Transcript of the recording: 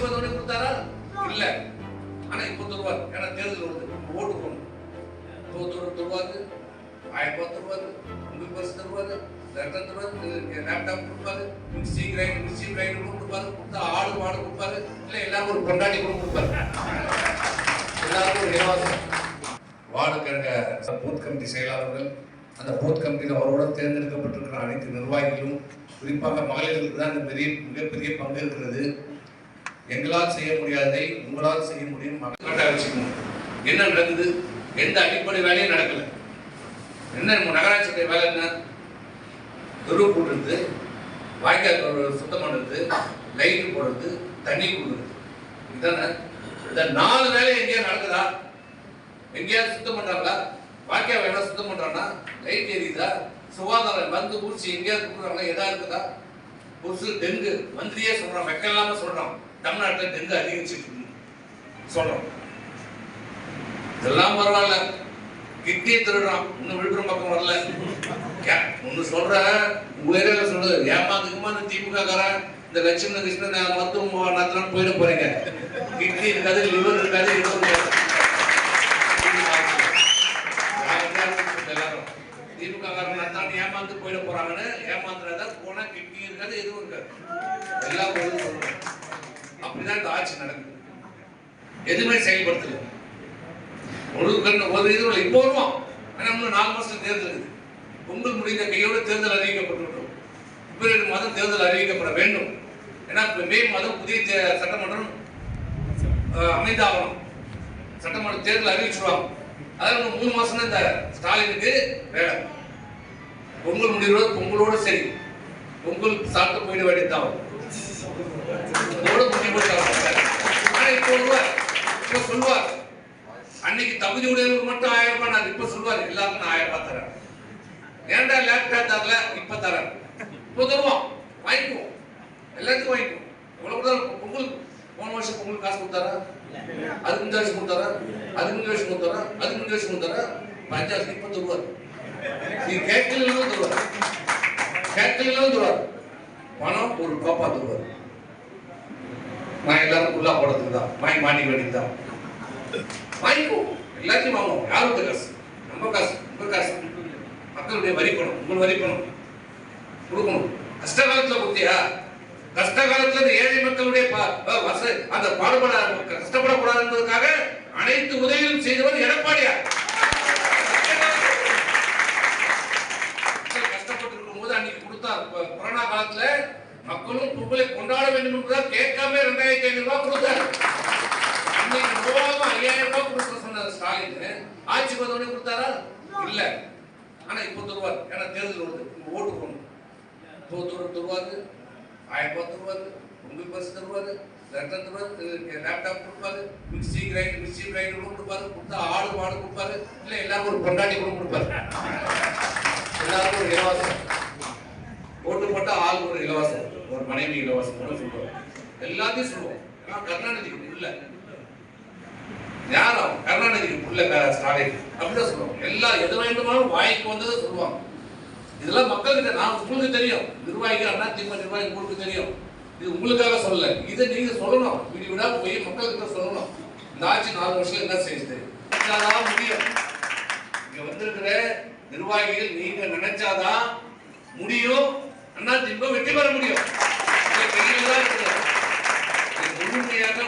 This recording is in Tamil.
ஆட்சிக்கு வந்தவொடனே கொடுத்தாரா? இல்ல. ஆனா இப்ப தருவார். ஏன்னா தேர்தல் வருது. ஓட்டு போகணும் தோத்தோடு தருவாரு ஆயிரம் ரூபாய் தருவாரு உங்களுக்கு பரிசு தருவாரு லெட்டர் தருவாரு லேப்டாப் கொடுப்பாரு மிக்சி கிரைண்டர் மிக்சி கிரைண்டர் கூட கொடுப்பாரு கொடுத்தா ஆடு மாடு கொடுப்பாரு இல்ல எல்லாரும் ஒரு கொண்டாடி கூட கொடுப்பாரு. எல்லாருக்கும் ஒரு இலவசம். வார்டு கழக பூத் கமிட்டி செயலாளர்கள் அந்த பூத் கமிட்டியில் அவரோட தேர்ந்தெடுக்கப்பட்டிருக்கிற அனைத்து நிர்வாகிகளும் குறிப்பாக மகளிருக்கு தான் இந்த பெரிய மிகப்பெரிய பங்கு இருக்கிறது. எங்களால் செய்ய முடியாததை உங்களால் செய்ய முடியும். மக்கள்கிட்ட வச்சுக்கணும் என்ன நடக்குது? எந்த அடிப்படை வேலையும் நடக்கல. என்ன நம்ம நகராட்சியுடைய வேலை என்ன? தெருவு போடுறது வாய்க்கால் சுத்தம் பண்ணுறது லைட்டு போடுறது தண்ணி கொடுக்குறது. இதானே இந்த நாலு வேலை எங்கேயா நடக்குதா? எங்கேயாவது சுத்தம் பண்றாங்களா? வாய்க்கால் வேணா சுத்தம் பண்றானா? லைட் எரியுதா? சுகாதாரம் வந்து ஊர்ச்சி எங்கேயாவது கொடுக்குறாங்களா? எதா இருக்குதா? கொசு டெங்கு மந்திரியே சொல்றான். வெக்கம் இல்லாம சொல்றான். தமிழ்நாட்டில் டெங்கு அதிகரிச்சுட்டு இருக்கு. சொல்றோம். இதெல்லாம் பரவாயில்ல. கிட்னியை திருடுறான். இன்னும் விழுப்புரம் பக்கம் வரல. ஏன், சொல்ற உங்க ஏரியால சொல்றது ஏமாந்துக்குமா இந்த திமுக காரன் இந்த லட்சுமண கிருஷ்ணன் மருத்துவம் நடத்தலாம் போயிட போறீங்க. கிட்னி இருக்காது லிவர் இருக்காது எதுவும் இருக்காது எல்லாரும்? திமுக காரன் ஏமாந்து போயிட போறாங்கன்னு ஏமாந்துறதா போனா கிட்னி இருக்காது எதுவும் இருக்காது. எல்லாம் பொழுது அப்படிதான் இந்த ஆட்சி நடக்குது. எதுவுமே செயல்படுத்தல. ஒரு கண்ணு ஒரு இது இப்போ வருவோம். இன்னும் நாலு மாசத்துல தேர்தல் இருக்குது. பொங்கல் முடிந்த கையோடு தேர்தல் அறிவிக்கப்பட்டிருக்கும் பிப்ரவரி மாதம் தேர்தல் அறிவிக்கப்பட வேண்டும். ஏன்னா மே மாதம் புதிய தே- சட்டமன்றம் அமைந்தாகணும். சட்டமன்ற தேர்தல் அறிவிச்சிருவாங்க. அதாவது மூணு மாசம் தான் இந்த ஸ்டாலினுக்கு வேலை. பொங்கல் முடிவோட பொங்கலோட சரி. பொங்கல் சாப்பிட்டு போயிட வேண்டியதுதான். இதோட முடிவு ஆனா இப்போ வருவார் இப்போ சொல்லுவார். அன்னைக்கு தகுதி உடையவருக்கு மட்டும் ஆயிரம் ரூபாய் நான் இப்ப சொல்லுவார். எல்லாருக்கும் நான் ஆயிரம் ரூபாய் தரேன். ஏன்டா லேப்டாப் தரல? இப்ப தரேன். இப்போ தருவோம். வாங்கிக்குவோம். எல்லாத்துக்கும் வாங்கிக்குவோம். எவ்வளவு கூட பொங்கல் போன வருஷம் பொங்கல் காசு கொடுத்தாரா? அதுக்கு முந்தைய வருஷம் கொடுத்தாரா? அதுக்கு முந்தைய வருஷம் கொடுத்தாரா? அதுக்கு வருஷம் கொடுத்தாரா? பஞ்சாயத்து இப்ப தருவார். நீ கேட்கலாம் தருவார். கேட்கலாம் தருவார். பணம் ஒரு காப்பாற்றுவார் நான் எல்லாரும் ஃபுல்லா போடுறதுக்கு தான். வாங்கி மாட்டி வேண்டியது தான். வாங்கிக்கோ எல்லாத்தையும் வாங்குவோம். யாருக்கு காசு? நம்ம காசு உங்க காசு. மக்களுடைய வரி பணம் உங்கள் வரி பணம். கொடுக்கணும். கஷ்ட காலத்துல கொடுத்தியா? கஷ்ட காலத்துல இந்த ஏழை மக்களுடைய பா- அந்த பாடுபட கஷ்டப்படக்கூடாது என்பதற்காக அனைத்து உதவிகளும் செய்தவர் எடப்பாடியார் மக்கள் கஷ்டப்பட்டு இருக்கும்போது அன்னைக்கு கொடுத்தார் கொ- கொரோனா காலத்துல மக்களும் பொங்கலை கொண்டாட வேண்டும் கேட்காம ரெண்டாயிரத்தி ஐநூறு ரூபாய் கொடுத்தாரு. அன்னைக்கு மூவாயிரம் ஐயாயிரம் ரூபாய் கொடுக்க சொன்னார் ஸ்டாலின். ஆட்சிக்கு வந்தவொடனே கொடுத்தாரா? இல்ல. ஆனா இப்போ தருவார். ஏன்னா தேர்தல் வருது. உங்க ஓட்டு போகணும் தோத்தோடு தருவாரு. ஆயிரம் ரூபாய் தருவாரு. உங்களுக்கு பரிசு தருவாரு. லெட்டர் தருவாரு. லேப்டாப் கொடுப்பாரு. மிக்சி கிரைண்டர் மிக்சி கிரைண்டர் கூட கொடுப்பாரு. கொடுத்தா ஆடு மாடு கொடுப்பாரு. இல்ல எல்லாரும் ஒரு கொண்டாடி கூட கொடுப்பாரு எல்லாருக்கும் ஒரு இலவசம் ஓட்டு போட்டா ஆள் ஒரு இலவசம் ஒரு மனைவி இலவசம் கூட எல்லாத்தையும் சொல்லுவோம் கருணாநிதிக்கு கருணாநிதிக்கு யார் அவன்? கருணாநிதிக்கு புள்ள ஸ்டாலின். அப்படிதான் சொல்லுவாங்க. எல்லாம் எது வேண்டுமானும் வாய்க்கு வந்ததை சொல்லுவாங்க. இதெல்லாம் மக்கள்கிட்ட நான் உங்களுக்கு தெரியும். நிர்வாகிகள் அண்ணா திமுக நிர்வாகி உங்களுக்கு தெரியும். இது உங்களுக்காக சொல்லல. இதை நீங்க சொல்லணும். விடி விடா போய் மக்கள்கிட்ட சொல்லணும். இந்த ஆட்சி நாலு வருஷம் என்ன செய்யுது? இதாதான் முடியும். இங்க வந்திருக்கிற நிர்வாகிகள் நீங்க நினைச்சாதான் முடியும். அண்ணா திமுக வெற்றி பெற முடியும். முழுமையாக